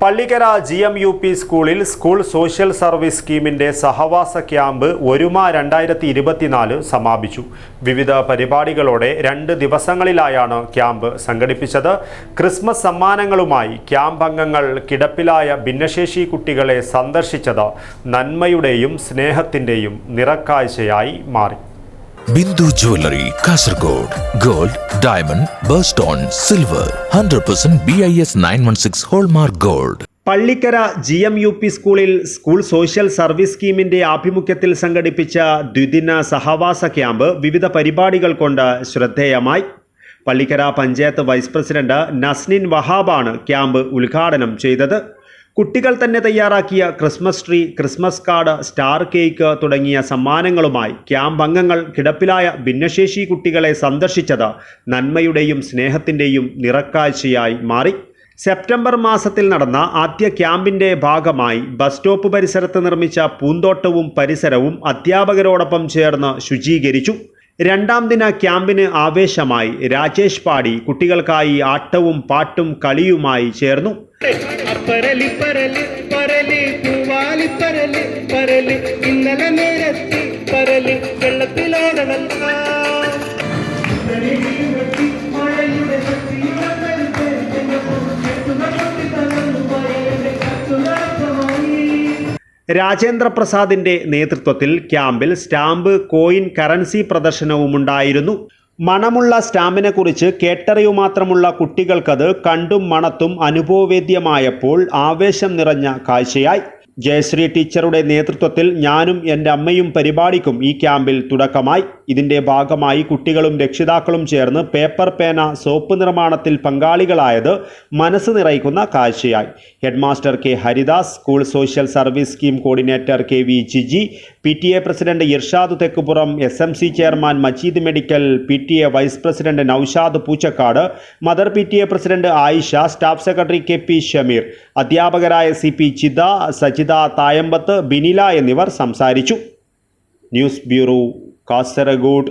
Pallikkara G M U P സ്കൂളിൽ school social service സ്കീമിന്റെ സഹവാസ ക്യാമ്പ് ഒരുമ രണ്ടായിരത്തി ഇരുപത്തിനാല് സമാപിച്ചു. വിവിധ പരിപാടികളോടെ രണ്ട് ദിവസങ്ങളിലായാണ് ക്യാമ്പ് സംഘടിപ്പിച്ചത്. ക്രിസ്മസ് സമ്മാനങ്ങളുമായി ക്യാമ്പ് അംഗങ്ങൾ കിടപ്പിലായ ഭിന്നശേഷി കുട്ടികളെ സന്ദർശിച്ചത് നന്മയുടെയും സ്നേഹത്തിന്റെയും നിറക്കാഴ്ചയായി മാറി. Bindu jewellery Kasaragod. Gold diamond birthstone silver. Hundred percent B I S nine one six hallmark gold. Pallikkara G M U P സ്കൂളിൽ സ്കൂൾ സോഷ്യൽ സർവീസ് സ്കീമിന്റെ ആഭിമുഖ്യത്തിൽ സംഘടിപ്പിച്ച ദ്വിദിന സഹവാസ ക്യാമ്പ് വിവിധ പരിപാടികൾ കൊണ്ട് ശ്രദ്ധേയമായി. പള്ളിക്കര പഞ്ചായത്ത് വൈസ് പ്രസിഡന്റ് നസ്നിൻ വഹാബാണ് ക്യാമ്പ് ഉദ്ഘാടനം ചെയ്തത്. കുട്ടികൾ തന്നെ തയ്യാറാക്കിയ Christmas tree Christmas card star cake തുടങ്ങിയ സമ്മാനങ്ങളുമായി ക്യാമ്പ് അംഗങ്ങൾ കിടപ്പിലായ ഭിന്നശേഷി കുട്ടികളെ സന്ദർശിച്ചത് നന്മയുടെയും സ്നേഹത്തിന്റെയും നിറക്കാഴ്ചയായി മാറി. സെപ്റ്റംബർ മാസത്തിൽ നടന്ന ആദ്യ ക്യാമ്പിന്റെ ഭാഗമായി ബസ് സ്റ്റോപ്പ് പരിസരത്ത് നിർമ്മിച്ച പൂന്തോട്ടവും പരിസരവും അധ്യാപകരോടൊപ്പം ചേർന്ന് ശുചീകരിച്ചു. രണ്ടാം ദിന ക്യാമ്പിന് ആവേശമായി രാജേഷ് പാടി കുട്ടികൾക്കായി ആട്ടവും പാട്ടും കളിയുമായി ചേർന്നു. ഇന്നലെ നേരത്തി പരലി രാജേന്ദ്ര പ്രസാദിന്റെ നേതൃത്വത്തിൽ ക്യാമ്പിൽ സ്റ്റാമ്പ് കോയിൻ കറൻസി പ്രദർശനവും ഉണ്ടായിരുന്നു മണമുള്ള സ്റ്റാമ്പിനെ കുറിച്ച് കേട്ടറിയു മാത്രമുള്ള കുട്ടികൾക്കത് കണ്ടും മണത്തും അനുഭവവേദ്യമായപ്പോൾ ആവേശം നിറഞ്ഞ കാഴ്ചയായി. ജയശ്രീ ടീച്ചറുടെ നേതൃത്വത്തിൽ ഞാനും എന്റെ അമ്മയും പരിപാടിക്കും ഈ ക്യാമ്പിൽ തുടക്കമായി. ഇതിന്റെ ഭാഗമായി കുട്ടികളും രക്ഷിതാക്കളും ചേർന്ന് പേപ്പർ പേന സോപ്പ് നിർമ്മാണത്തിൽ പങ്കാളികളായത് മനസ്സ് നിറയ്ക്കുന്ന കാഴ്ചയായി. Headmaster K Haridas school social service scheme coordinator K V Jiji P T A president Irshad Thekkupuram S M C chairman Majeed medical P T A vice president Naushad Poochakkad mother P T A president Ayisha staff secretary K P Shameer അധ്യാപകരായ C P Chitha Sajitha Thayambath Binila എന്നിവർ സംസാരിച്ചു. News bureau Kasaragod.